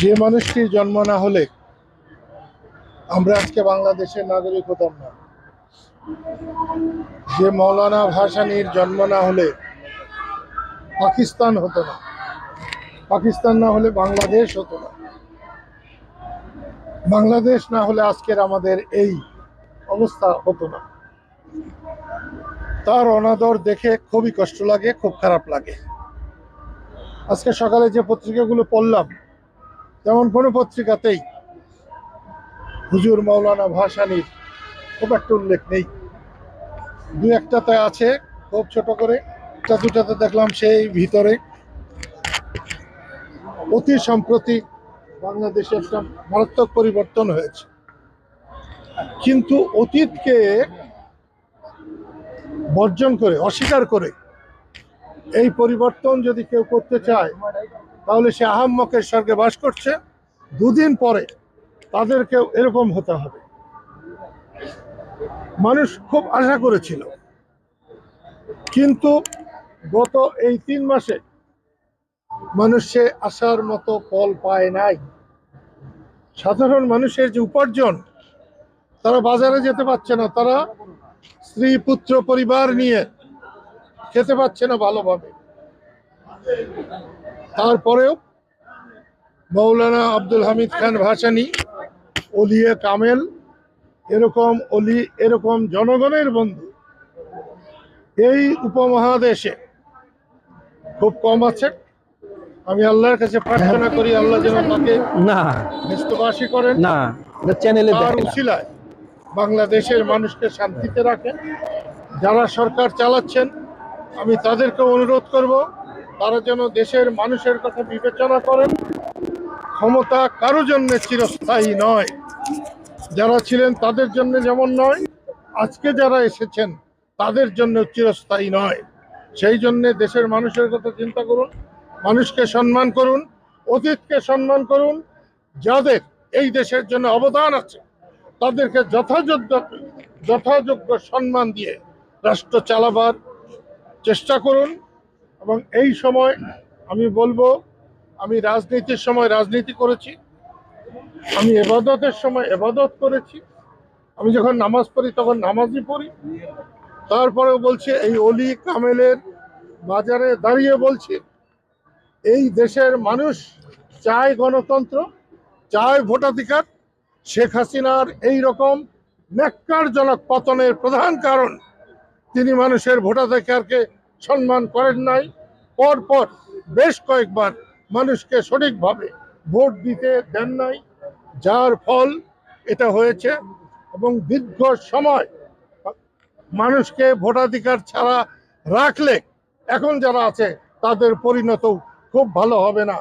যে মানুষটির জন্ম না হলে আমরা আজকে বাংলাদেশের নাগরিক হতাম না। যে মৌলানা ভাসানির জন্ম না হলে পাকিস্তান হতো না। পাকিস্তান না হলে বাংলাদেশ হতো না। বাংলাদেশ না হলে আজকের আমাদের এই অবস্থা হতো না। তার অনাদর দেখে খুবই কষ্ট লাগে, খুব খারাপ লাগে। আজকে সকালে যে পত্রিকাগুলো পড়লাম তেমন কোনো পত্রিকাতেই হুজুর মৌলানা ভাসানির খুব একটা উল্লেখ নেই। দু একটাতে আছে, খুব ছোট করে। একটা দুটাতে দেখলাম সেই ভিতরে। অতি সম্প্রতি বাংলাদেশে একটা মারাত্মক পরিবর্তন হয়েছে। কিন্তু অতীতকে বর্জন করে, অস্বীকার করে এই পরিবর্তন যদি কেউ করতে চায় তাহলে সে আহাম্মকের স্বর্গে বাস করছে। দুদিন পরে তাদেরকেও এরকম হতে হবে। মানুষ খুব আশা করেছিল। কিন্তু গত এই তিন মাসে মানুষ সে আশার মতো ফল পায় নাই। সাধারণ মানুষের যে উপার্জন, তারা বাজারে যেতে পারছে না। তারা স্ত্রী, পুত্র, পরিবার নিয়ে খেতে পাচ্ছে না ভালোভাবে। তারপরেও মৌলানা আব্দুল হামিদ খান ভাসানি অলিয়ে কামেল এরকম অলি এরকম জনগণের বন্ধু। এই উপমহাদেশে খুব কম আছে। আমি আল্লাহর কাছে প্রার্থনা করি আল্লাহ যেন তাকে না। নিস্তবাসী করেন। না চ্যানেলে তার। উশিলায় বাংলাদেশের মানুষকে শান্তিতে রাখেন। যারা সরকার চালাচ্ছেন আমি তাদেরকে অনুরোধ করব তারা যেন দেশের মানুষের কথা বিবেচনা করেন, ক্ষমতা কারও জন্য চিরস্থায়ী নয়। যারা ছিলেন তাদের জন্য যেমন নয়, আজকে যারা এসেছেন তাদের জন্য চিরস্থায়ী নয়। সেই জন্যে দেশের মানুষের কথা চিন্তা করুন, মানুষকে সম্মান করুন, অতীতকে সম্মান করুন, যাদের এই দেশের জন্য অবদান আছে, তাদেরকে যথাযোগ্য যথাযোগ্য সম্মান দিয়ে রাষ্ট্র চালাবার চেষ্টা করুন। এবং এই সময় আমি বলব, আমি রাজনীতির সময় রাজনীতি করেছি, আমি এবাদতের সময় এবাদত করেছি, আমি যখন নামাজ পড়ি তখন নামাজই পড়ি, তারপরেও বলছি এই অলি কামেলের বাজারে দাঁড়িয়ে বলছি, এই দেশের মানুষ চায় গণতন্ত্র, চায় ভোটাধিকার, শেখ হাসিনার এই রকম ন্যাক্কারজনক পতনের প্রধান কারণ, তিনি মানুষের ভোটাধিকারকে সম্মান করেন নাই, পর পর বেশ কয়েকবার মানুষকে সঠিকভাবে ভোট দিতে দেন নাই, যার ফল এটা হয়েছে এবং দীর্ঘ সময় মানুষকে ভোটাধিকার ছাড়া রাখলে এখন যারা আছে তাদের পরিণত খুব ভালো হবে না।